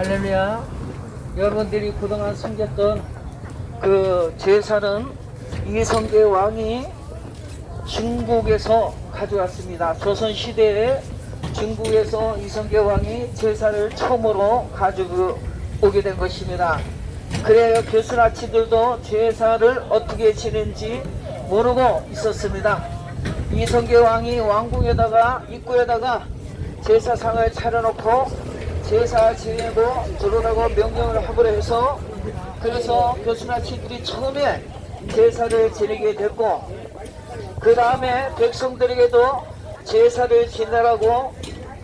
할렐루야. 여러분들이 그동안 섬겼던 그 제사는 이성계 왕이 중국에서 가져왔습니다. 조선 시대에 중국에서 이성계 왕이 제사를 처음으로 가지고 오게 된 것입니다. 그래야 교수나치들도 제사를 어떻게 지낸지 모르고 있었습니다. 이성계 왕이 왕궁에다가 입구에다가 제사상을 차려놓고 제사 지내고 들어가고 명령을 하기로 해서 그래서 교수나치들이 처음에 제사를 지내게 됐고 그 다음에 백성들에게도 제사를 지내라고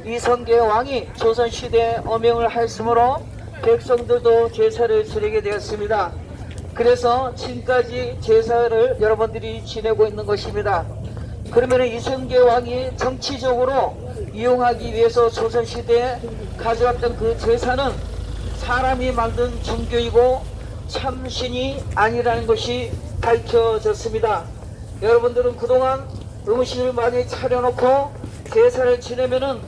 이성계 왕이 조선시대에 어명을 하였으므로 백성들도 제사를 지내게 되었습니다. 그래서 지금까지 제사를 여러분들이 지내고 있는 것입니다. 그러면 이성계 왕이 정치적으로 이용하기 위해서 조선시대에 가져왔던 그 제사는 사람이 만든 종교이고 참신이 아니라는 것이 밝혀졌습니다. 여러분들은 그동안 음식을 많이 차려놓고 제사를 지내면은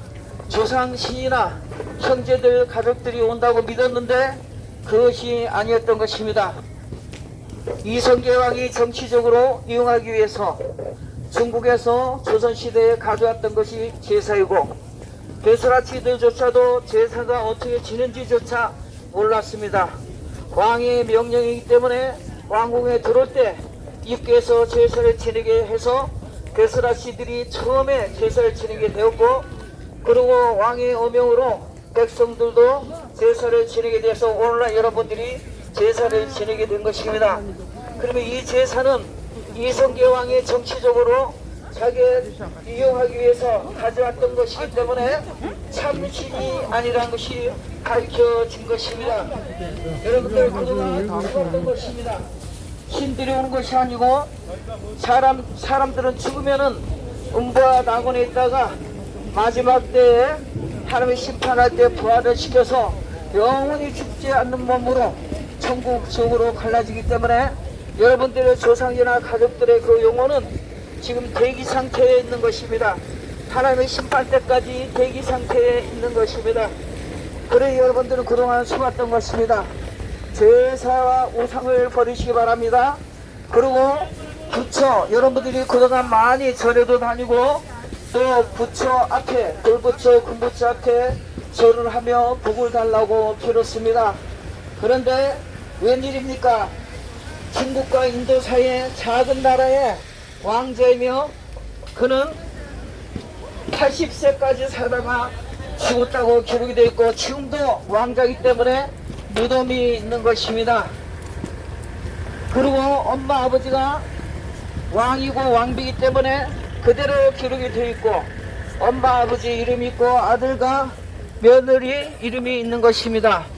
조상신이나 형제들 가족들이 온다고 믿었는데 그것이 아니었던 것입니다. 이성계 왕이 정치적으로 이용하기 위해서 중국에서 조선시대에 가져왔던 것이 제사이고 베스라치들조차도 제사가 어떻게 지는지조차 몰랐습니다. 왕의 명령이기 때문에 왕궁에 들어올 때 입구에서 제사를 지내게 해서 베스라치들이 처음에 제사를 지내게 되었고 그리고 왕의 어명으로 백성들도 제사를 지내게 돼서 오늘날 여러분들이 제사를 지내게 된 것입니다. 그러면 이 제사는 이성계 왕이 정치적으로 자기를 이용하기 위해서 가져왔던 것이기 때문에 참신이 아니라는 것이 밝혀진 것입니다. 여러분들 그동안 죽었던 것입니다. 신들이 오는 것이 아니고 사람 사람들은 죽으면은 음부와 낙원에 있다가 마지막 때에 하나님의 심판할 때 부활을 시켜서 영원히 죽지 않는 몸으로 천국 속으로 갈라지기 때문에 여러분들의 조상이나 가족들의 그 영혼은 지금 대기 상태에 있는 것입니다. 하나님의 심판 때까지 대기 상태에 있는 것입니다. 그래 여러분들은 그동안 숨었던 것입니다. 제사와 우상을 버리시기 바랍니다. 그리고 부처 여러분들이 그동안 많이 절에도 다니고 또 부처 앞에 돌부처 금부처 앞에 절을 하며 복을 달라고 빌었습니다. 그런데 웬일입니까? 중국과 인도 사이의 작은 나라의 왕자이며 그는 80세까지 살다가 죽었다고 기록이 되어 있고 지금도 왕자이기 때문에 무덤이 있는 것입니다. 그리고 엄마 아버지가 왕이고 왕비이기 때문에 그대로 기록이 되어 있고 엄마 아버지 이름이 있고 아들과 며느리 이름이 있는 것입니다.